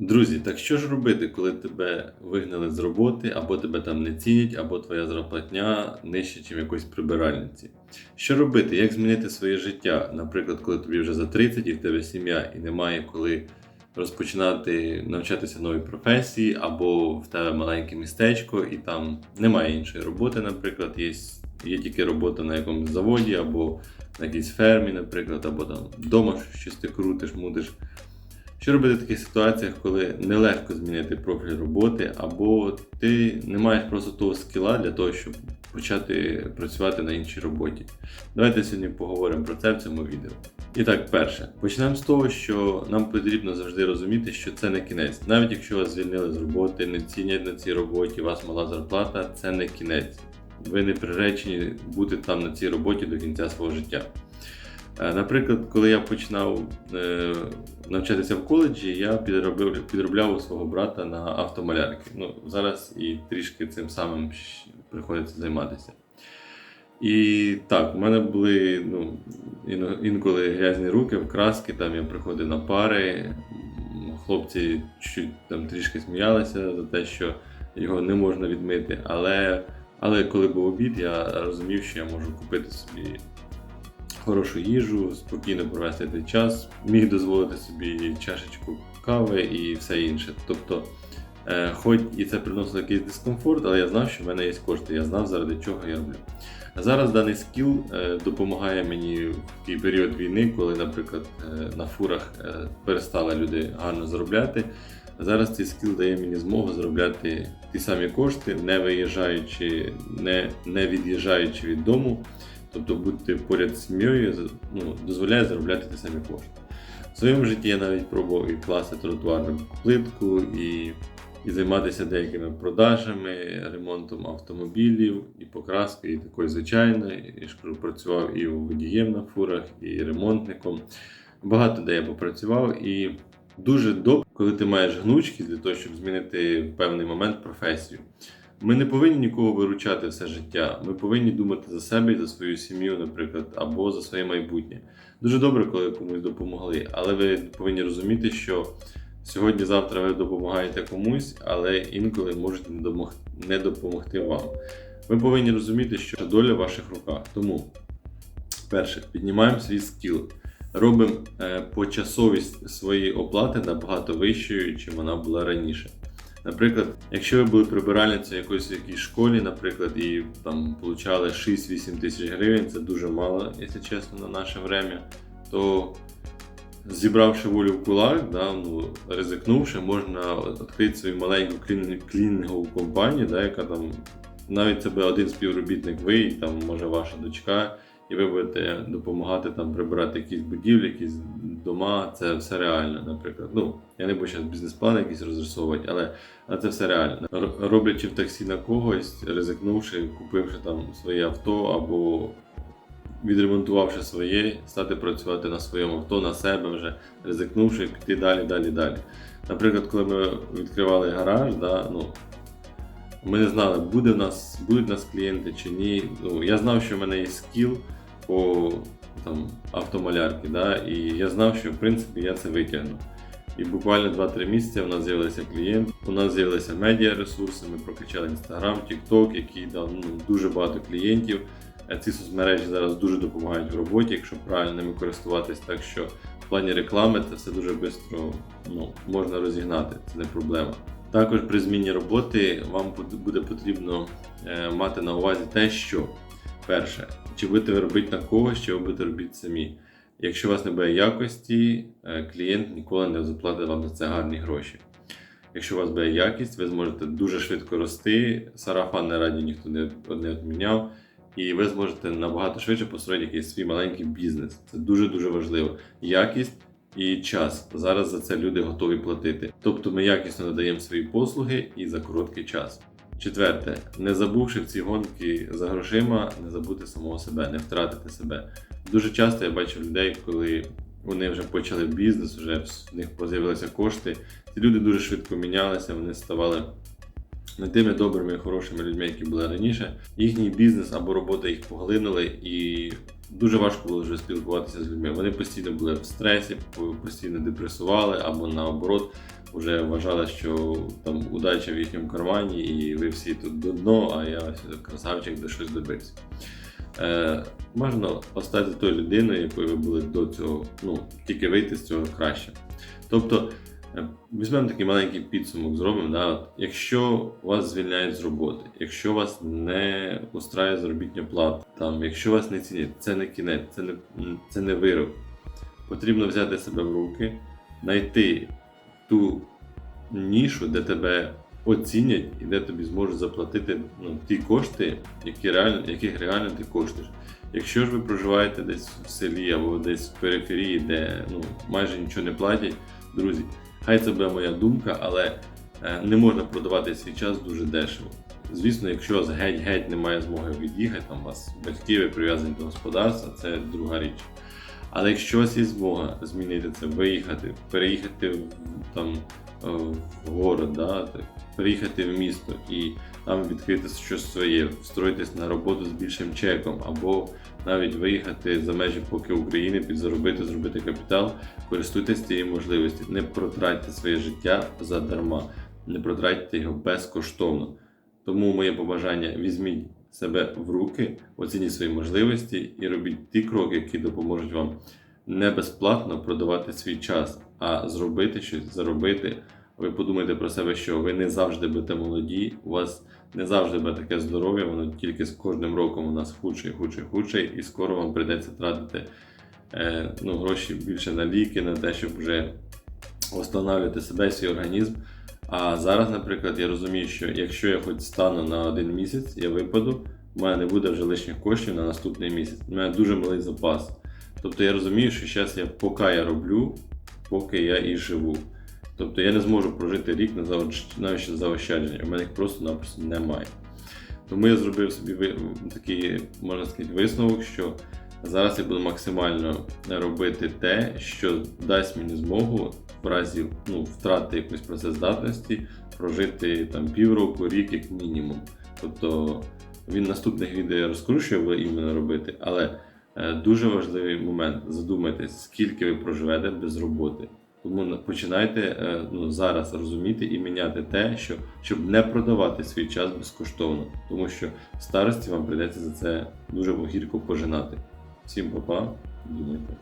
Друзі, так що ж робити, коли тебе вигнали з роботи, або тебе там не цінять, або твоя зарплатня нижче, ніж якоїсь прибиральниці? Що робити? Як змінити своє життя? Наприклад, коли тобі вже за 30 і в тебе сім'я, і немає коли розпочинати навчатися новій професії, або в тебе маленьке містечко, і там немає іншої роботи, наприклад, є, є тільки робота на якомусь заводі, або на якійсь фермі, наприклад, або там вдома щось ти крутиш, мудиш. Що робити в таких ситуаціях, коли нелегко змінити профіль роботи, або ти не маєш просто того скіла для того, щоб почати працювати на іншій роботі? Давайте сьогодні поговоримо про це в цьому відео. І так, перше, почнемо з того, що нам потрібно завжди розуміти, що це не кінець. Навіть якщо вас звільнили з роботи, не цінять на цій роботі, у вас мала зарплата, це не кінець. Ви не приречені бути там на цій роботі до кінця свого життя. Е, Наприклад, коли я починав е, навчатися в коледжі, я підробив, підробляв свого брата на автомалярки. Ну, зараз і трішки цим самим приходиться займатися. І так, у мене були ну, інколи грязні руки в краски, там я приходив на пари. Хлопці чуть там трішки сміялися за те, що його не можна відмити. Але, але коли був обід, я розумів, що я можу купити собі хорошу їжу, спокійно провести цей час, міг дозволити собі чашечку кави і все інше. Тобто, е, хоч і це приносило якийсь дискомфорт, але я знав, що в мене є кошти, я знав, заради чого я роблю. А зараз даний скіл е, допомагає мені в такий період війни, коли, наприклад, е, на фурах перестали люди гарно заробляти. Зараз цей скіл дає мені змогу заробляти ті самі кошти, не виїжджаючи, не, не від'їжджаючи від дому. Тобто бути поряд з сім'єю ну, дозволяє заробляти ті самі кошти. В своєму житті я навіть пробував і класти тротуарну плитку, і, і займатися деякими продажами, ремонтом автомобілів, і покраскою, і такою звичайною. І ж працював і водієм на фурах, і ремонтником. Багато де я попрацював і дуже добре, коли ти маєш гнучкість для того, щоб змінити в певний момент професію. Ми не повинні нікого виручати все життя. Ми повинні думати за себе і за свою сім'ю, наприклад, або за своє майбутнє. Дуже добре, коли комусь допомогли, але ви повинні розуміти, що сьогодні-завтра ви допомагаєте комусь, але інколи можуть не не допомогти вам. Ви повинні розуміти, що доля в ваших руках. Тому, перше, піднімаємо свій скіл. Робимо е, почасовість своєї оплати набагато вищою, чим вона була раніше. Наприклад, якщо ви були прибиральницею якоїсь якійсь школі, наприклад, і там получали 6-8 тисяч гривень, це дуже мало, якщо чесно, на наше время, то зібравши волю в кулак, да, ну, ризикнувши, можна відкрити свою маленьку клінінгову компанію, да, яка там навіть себе один співробітник ви, і там може ваша дочка, і ви будете допомагати там прибирати якісь будівлі, якісь дома. Це все реально, наприклад. Ну, я не буду зараз бізнес-план якийсь розрисовувати, але, це все реально. Роблячи в таксі на когось, ризикнувши, купивши там своє авто або відремонтувавши своє, стати працювати на своєму авто, на себе вже, ризикнувши, піти далі, далі, далі. Наприклад, коли ми відкривали гараж, да, ну, ми не знали, буде в нас, будуть в нас клієнти чи ні. Ну, я знав, що в мене є скіл по там, автомалярки, да, і я знав, що в принципі я це витягну. І буквально 2-3 місяці у нас з'явилися клієнти, у нас з'явилися медіаресурси, ми прокачали Instagram, TikTok, який дав ну, дуже багато клієнтів. Е, Ці соцмережі зараз дуже допомагають в роботі, якщо правильно ними користуватись. Так що в плані реклами це все дуже швидко ну, можна розігнати, це не проблема. Також при зміні роботи вам буде- буде потрібно е, мати на увазі те, що перше, чи будете робити на когось, чи ви будете робити самі. Якщо у вас не буде якості, е, клієнт ніколи не заплатить вам за це гарні гроші. Якщо у вас буде якість, ви зможете дуже швидко рости, сарафан на раді ніхто не, не відміняв, і ви зможете набагато швидше построїти якийсь свій маленький бізнес. Це дуже-дуже важливо. Якість і час. Зараз за це люди готові платити. Тобто ми якісно надаємо свої послуги і за короткий час. Четверте, не забувши в ці гонки за грошима, не забути самого себе, не втратити себе. Дуже часто я бачив людей, коли вони вже почали бізнес, вже в них з'явилися кошти. Ці люди дуже швидко мінялися, вони ставали не тими добрими, і хорошими людьми, які були раніше. Їхній бізнес або робота їх поглинули, і дуже важко було вже спілкуватися з людьми. Вони постійно були в стресі, постійно депресували або наоборот вже вважали, що там удача в їхньому кармані, і ви всі тут до дно, а я красавчик, де щось добився. Е, можна остати тою людиною, якою ви були до цього, ну, тільки вийти з цього краще. Тобто, е, візьмемо такий маленький підсумок, зробимо. Да? Якщо вас звільняють з роботи, якщо вас не устраює заробітня плата, там, якщо вас не цінять, це не кінець, це не, це не вирок. Потрібно взяти себе в руки, знайти ту нішу, де тебе оцінять і де тобі зможуть заплатити ну, ті кошти, які реально, яких реально ти коштуєш. Якщо ж ви проживаєте десь в селі або десь в периферії, де ну, майже нічого не платять, друзі, хай це буде моя думка, але е, не можна продавати свій час дуже дешево. Звісно, якщо вас геть-геть немає змоги від'їхати, там у вас батьки ви прив'язані до господарства, це друга річ. Але якщо у вас є змога змінити це, виїхати, переїхати там, е, в город, да, переїхати в місто і там відкрити щось своє, встроїтись на роботу з більшим чеком, або навіть виїхати за межі поки України, підзаробити, зробити капітал, користуйтесь цією можливістю. Не протратьте своє життя задарма, не протратьте його безкоштовно. Тому моє побажання візьміть себе в руки, оцініть свої можливості і робіть ті кроки, які допоможуть вам не безплатно продавати свій час, а зробити щось, заробити. Ви подумайте про себе, що ви не завжди будете молоді, у вас не завжди буде таке здоров'я, воно тільки з кожним роком у нас худше, худше, худше, і скоро вам прийдеться тратити е, ну, гроші більше на ліки, на те, щоб вже встановлювати себе і свій організм. А зараз, наприклад, я розумію, що якщо я хоч стану на один місяць, я випаду, у мене не буде вже лишніх коштів на наступний місяць. У мене дуже малий запас. Тобто я розумію, що зараз я поки я роблю, поки я і живу. Тобто я не зможу прожити рік на навіть заощадження, у мене їх просто-напросто немає. Тому я зробив собі такий, можна сказати, висновок, що зараз я буду максимально робити те, що дасть мені змогу в разі ну, втрати якоїсь працездатності прожити там півроку, рік як мінімум. Тобто він наступних відео розкажу, що ви іменно робити, але е, дуже важливий момент. Задумайтесь, скільки ви проживете без роботи. Тому починайте е, ну, зараз розуміти і міняти те, що, щоб не продавати свій час безкоштовно, тому що в старості вам прийдеться за це дуже гірко пожинати. Всім па-па, думайте.